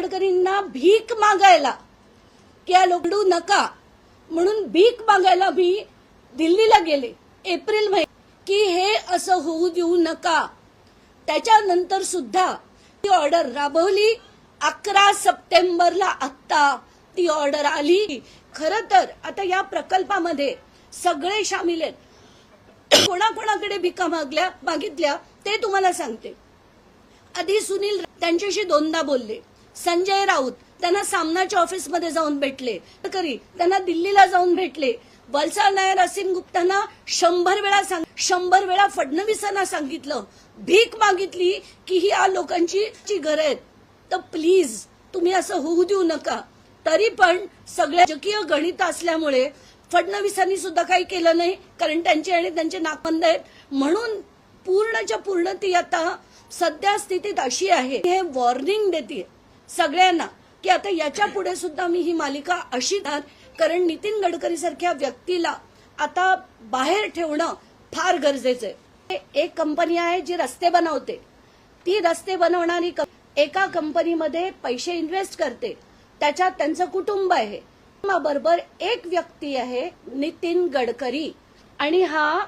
गडकरींना भीक मागायला. की या लोकडू नका. म्हणून भीक मागायला मी दिल्लीला गेले. एप्रिल महिन्यात की हे असं होऊ देऊ नका. त्याच्यानंतर सुद्धा ती ऑर्डर राबवली. अकरा सप्टेंबरला आत्ता ती ऑर्डर आली. खर तर आता या प्रकल्पामध्ये सगळे सामील आहेत. कोणाकोणाकडे भिका मागल्या मागितल्या ते तुम्हाला सांगते. आधी सुनील त्यांच्याशी दोनदा बोलले. संजय राऊत त्यांना सामनाच्या ऑफिसमध्ये जाऊन भेटले. करी त्यांना दिल्लीला जाऊन भेटले. वलसाड नायर असीम गुप्तांना शंभर वेळा सांग शंभर वेळा फडणवीसांना सांगितलं. भीक मागितली की ही या लोकांची जी गरज आहे तर प्लीज तुम्ही असं होऊ देऊ नका. तरी पण सगळ्या राजकीय गणित असल्यामुळे फडणवीसांनी सुद्धा काही केलं नाही कारण त्यांचे आणि त्यांचे नाकबंद आहेत. म्हणून पूर्णच्या पूर्ण ती आता सध्या स्थितीत अशी आहे. हे वॉर्निंग देते. सगळ्यांना. की आता याच्यापुढे सुद्धा मी ही मालिका अशी देणार कारण नितीन गडकरी सारख्या व्यक्तीला आता बाहेर ठेवणं फार गरजेचं आहे. एक कंपनी आहे जी रस्ते बनवते. ती रस्ते बनवणारी कंप- एका कंपनीमध्ये पैसे इन्व्हेस्ट करते. त्याच्यात त्यांचं कुटुंब आहे. बरोबर एक व्यक्ती आहे नितीन गडकरी. आणि हा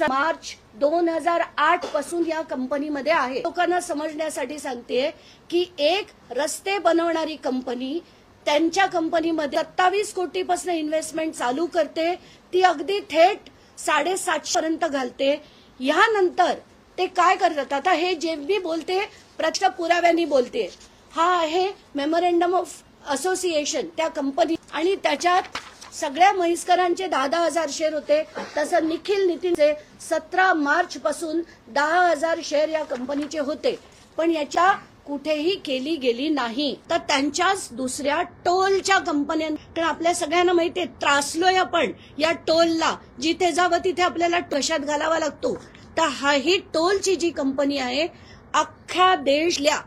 मार्च दोन हजार आठपासून या कंपनीमध्ये आहे. लोकांना समजण्यासाठी सांगते की एक रस्ते बनवणारी कंपनी त्यांच्या कंपनीमध्ये सत्तावीस कोटीपासून इन्व्हेस्टमेंट चालू करते. ती अगदी थेट साडेसातशे पर्यंत घालते. यानंतर ते काय करतात? आता हे जे मी बोलते प्रश्न पुराव्यांनी बोलते. हा आहे मेमोरेंडम ऑफ असोसिएशन त्या कंपनी. आणि त्याच्यात सगळ्या म्हैसकरांचे दहा दहा हजार शेअर होते. तसं निखिल नितीनचे सतरा मार्च पासून दहा हजार शेअर या कंपनीचे होते. पण याच्या कुठेही केली गेली नाही. तर त्यांच्याच दुसऱ्या टोलच्या कंपन्या कारण आपल्या सगळ्यांना माहितीये त्रासलोय आपण या टोलला. जिथे जावं तिथे आपल्याला कशात घालावा लागतो. तर हा ही टोलची जी कंपनी आहे अख्ख्या देशल्या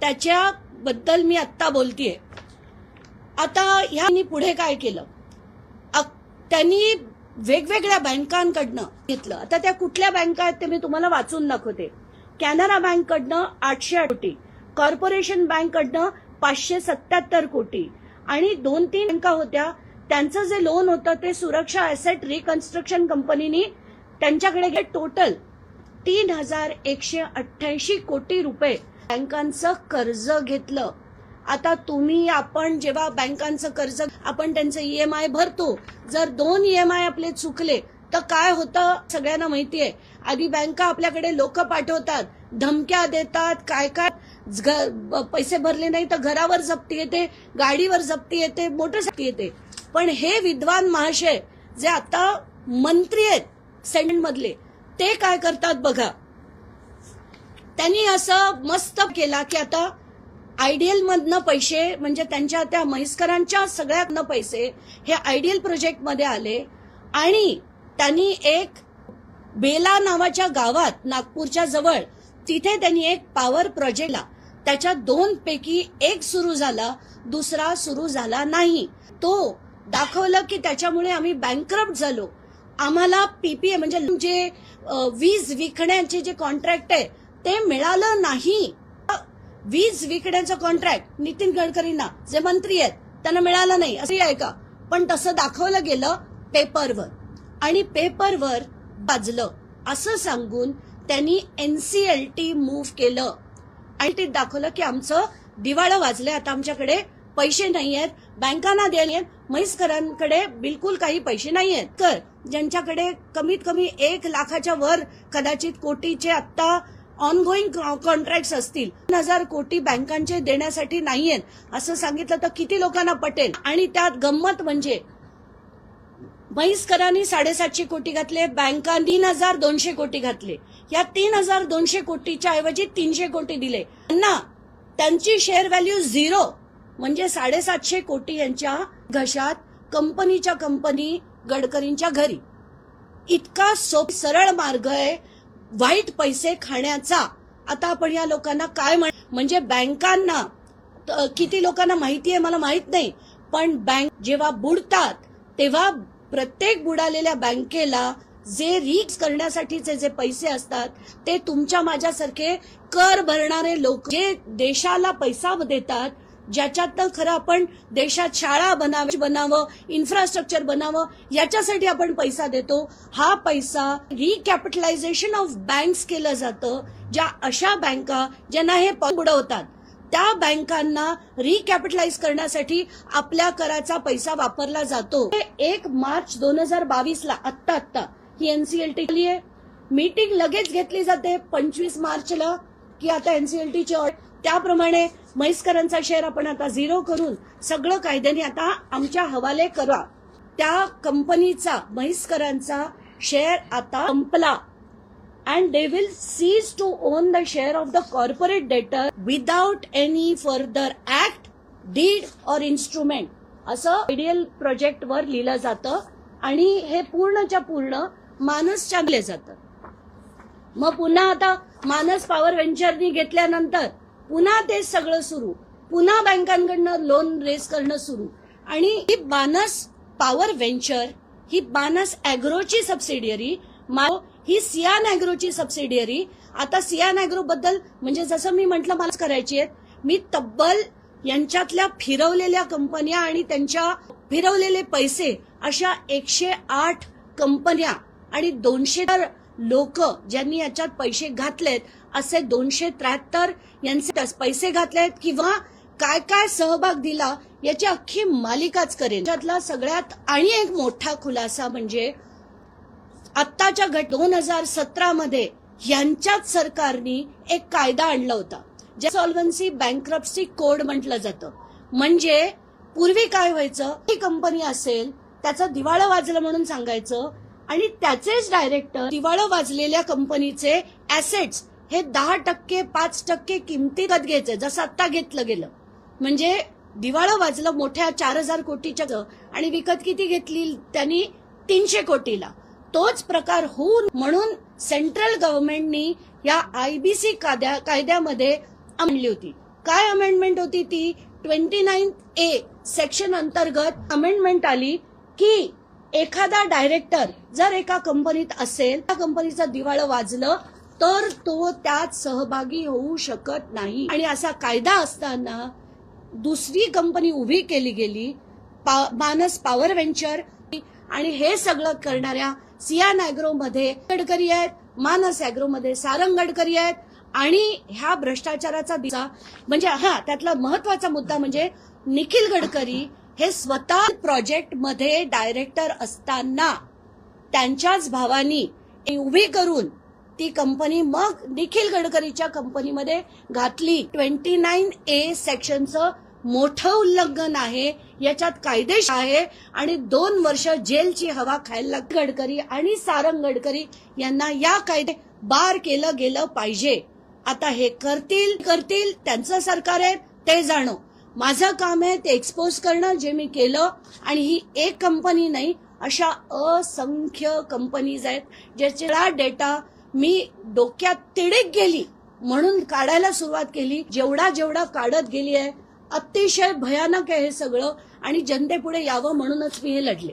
त्याच्याबद्दल मी आत्ता बोलतीये. आता ह्यांनी पुढे काय केलं? त्यांनी वेगवेगळ्या बँकांकडनं घेतलं. आता त्या कुठल्या बँका आहेत ते मी तुम्हाला वाचून दाखवते. कॅनरा बँककडनं आठशे कोटी कॉर्पोरेशन बँककडनं पाचशे सत्याहत्तर कोटी आणि दोन तीन बँका होत्या. त्यांचं जे लोन होतं ते सुरक्षा ऍसेट रिकन्स्ट्रक्शन कंपनीनी त्यांच्याकडे टोटल तीन हजार एकशे अठ्ठ्याऐंशी कोटी रुपये बँकांचं कर्ज घेतलं. आता तुम्ही आपण जेव्हा बँकांचं कर्ज आपण त्यांचं ईएमआय भरतो जर दोन ईएमआय आपले चुकले तर काय होतं सगळ्यांना माहिती आहे आधी बँका आपल्याकडे लोक पाठवतात धमक्या देतात काय काय पैसे भरले नाही तर घरावर जप्ती येते गाडीवर जप्ती येते मोटरसायकल येते. पण हे विद्वान महाशय जे आता मंत्री आहेत सेंट मधले ते काय करतात बघा. त्यांनी असं मस्त केला की आता आयडियल मधनं पैसे म्हणजे त्यांच्या त्या म्हैसकरांच्या सगळ्यातनं पैसे हे आयडियल प्रोजेक्टमध्ये आले. आणि त्यांनी एक बेला नावाच्या गावात नागपूरच्या जवळ तिथे त्यांनी एक पॉवर प्रोजेक्टला त्याच्या दोन पैकी एक सुरू झाला दुसरा सुरू झाला नाही. तो दाखवलं की त्याच्यामुळे आम्ही बँकरप्ट झालो. आम्हाला पीपीए म्हणजे जे वीज विकण्याचे जे कॉन्ट्रॅक्ट आहे ते मिळालं नाही. वीज विकण्याचं कॉन्ट्रॅक्ट नितीन गडकरींना. जे मंत्री आहेत त्यांना मिळालं नाही असं आहे का? पण तसं दाखवलं गेलं पेपरवर. आणि पेपरवर बाजलं. असं सांगून त्यांनी एनसीएलटी मूव्ह केलं. आणि ते दाखवलं की आमचं दिवाळं वाजलंय आता आमच्याकडे पैसे नाही आहेत बँकांना द्यायला आहेत म्हैसकरांकडे बिलकुल काही पैसे नाही आहेत. कर ज्यांच्याकडे कमीत कमी एक लाखाच्या वर कदाचित कोटीचे आत्ता ऑनगोईंग कॉन्ट्रॅक्ट असतील. तीन हजार कोटी बँकांचे देण्यासाठी नाहीयेत. असं सांगितलं तर किती लोकांना पटेल? आणि त्यात गंमत म्हणजे म्हैसकरांनी साडेसातशे कोटी घातले बँका तीन हजार दोनशे कोटी घातले. या तीन हजार दोनशे कोटीच्या ऐवजी तीनशे कोटी दिले. त्यांना त्यांची शेअर व्हॅल्यू झिरो म्हणजे साडेसातशे कोटी यांच्या घशात कंपनीच्या कंपनी गडकरींच्या घरी. इतका सोप सरळ मार्ग आहे. वाईट पैसे खाण्याचा आता आपण या लोकांना काय म्हण म्हणजे बँकांना किती लोकांना माहिती आहे मला माहीत नाही पण बँक जेव्हा बुडतात तेव्हा प्रत्येक बुडालेल्या बँकेला जे रिक्स करण्यासाठीचे जे पैसे असतात ते तुमच्या माझ्यासारखे कर भरणारे लोक जे देशाला पैसा देतात ज्याच्यातनं खरं आपण देशात शाळा बनाव बनावं इन्फ्रास्ट्रक्चर बनावं याच्यासाठी आपण पैसा देतो. हा पैसा रिकॅपिटलायझेशन ऑफ बँक्स केलं जातं ज्या अशा बँका ज्यांना हे बुडवतात. त्या बँकांना रिकॅपिटलाइज करण्यासाठी आपल्या कराचा पैसा वापरला जातो. एक मार्च दोन हजार बावीसला आत्ता आत्ता ही एनसीएलटी आहे. मीटिंग लगेच घेतली जाते पंचवीस मार्चला की आता एनसीएलटीची त्याप्रमाणे म्हैसकरांचा शेअर आपण आता झिरो करून सगळं कायद्याने आता आमच्या हवाले करा. त्या कंपनीचा म्हैसकरांचा शेअर आता संपला. And they will cease to own the share of the corporate debtor without any further act deed or instrument असं आयडियल प्रोजेक्ट वर लिहिलं जातं आणि हे पूर्णच्या पूर्ण मानस चांगले जातं. मग पुन्हा आता मानस पॉवर व्हेंचरनी घेतल्यानंतर पुन्हा ते सगळं सुरू. पुन्हा बँकांकडनं लोन रेस करणं सुरू. आणि ही बानस पॉवर व्हेंचर ही बानस अॅग्रोची सबसिडियरी ही सियान अॅग्रोची सबसिडियरी आता सियान अॅग्रो बद्दल म्हणजे जसं मी म्हटलं मला करायची आहेत. मी तब्बल यांच्यातल्या फिरवलेल्या कंपन्या आणि त्यांच्या फिरवलेले पैसे अशा एकशे आठ कंपन्या आणि दोनशे लोक ज्यांनी याच्यात पैसे घातलेत असे दोनशे त्र्याहत्तर यांचे पैसे घातलेत किंवा काय काय सहभाग दिला याची अख्खी मालिकाच करेन. त्यातला सगळ्यात आणि एक मोठा खुलासा म्हणजे आत्ताच्या घट दोन हजार सतरा मध्ये यांच्याच सरकारने एक कायदा आणला होता ज्या सॉल्व्हन्सी बँक्रप्सी कोड म्हटलं जातं. म्हणजे पूर्वी काय व्हायचं ही कंपनी असेल त्याचं दिवाळं वाजलं म्हणून सांगायचं आणि त्याचेच डायरेक्टर दिवाळं वाजलेल्या कंपनीचे ऍसेट्स हे दहा टक्के पाच टक्के किमतीत घ्यायचे जसं आता घेतलं गेलं. म्हणजे दिवाळं वाजलं मोठ्या चार हजार कोटीच्या आणि विकत किती घेतली त्यांनी? तीनशे कोटीला. तोच प्रकार होऊन म्हणून सेंट्रल गव्हर्नमेंटनी या आयबीसी कायद्या कायद्यामध्ये आणली होती. काय अमेंडमेंट होती ती? ट्वेंटी नाईन ए सेक्शन अंतर्गत अमेंडमेंट आली की एखादा डायरेक्टर जर एका कंपनीत असेल त्या कंपनीचं दिवाळं वाजलं तर तो त्यात सहभागी होऊ शकत नाही. आणि असा कायदा असताना दुसरी कंपनी उभी केली गेली मानस पॉवर व्हेंचर आणि हे सगळं करणाऱ्या सियान अॅग्रो मध्ये गडकरी आहेत मानस अॅग्रो मध्ये सारंग गडकरी आहेत आणि ह्या भ्रष्टाचाराचा दिसा म्हणजे हा त्यातला महत्त्वाचा मुद्दा म्हणजे निखिल गडकरी हे स्वतः प्रोजेक्टमध्ये डायरेक्टर असताना त्यांच्याच भावानी उभी करून ती कंपनी मग निखिल गडकरीच्या कंपनीमध्ये घातली. ट्वेंटी नाईन ए सेक्शनचं मोठं उल्लंघन आहे याच्यात कायदेशीर आहे आणि दोन वर्ष जेलची हवा खायला गडकरी आणि सारंग गडकरी यांना या कायदे बार केलं गेलं पाहिजे. आता हे करतील करतील त्यांचं सरकार आहे ते जाणो. माझं काम आहे ते एक्सपोज करणं जे मी केलं आणि ही एक कंपनी नाही अशा असंख्य कंपनीज आहेत ज्याचा डेटा मी डोक्यात तिडीक गेली म्हणून काढायला सुरुवात केली. जेवढा जेवढा काढत गेली आहे अतिशय भयानक आहे हे सगळं आणि जनतेपुढे यावं म्हणूनच मी हे लढले.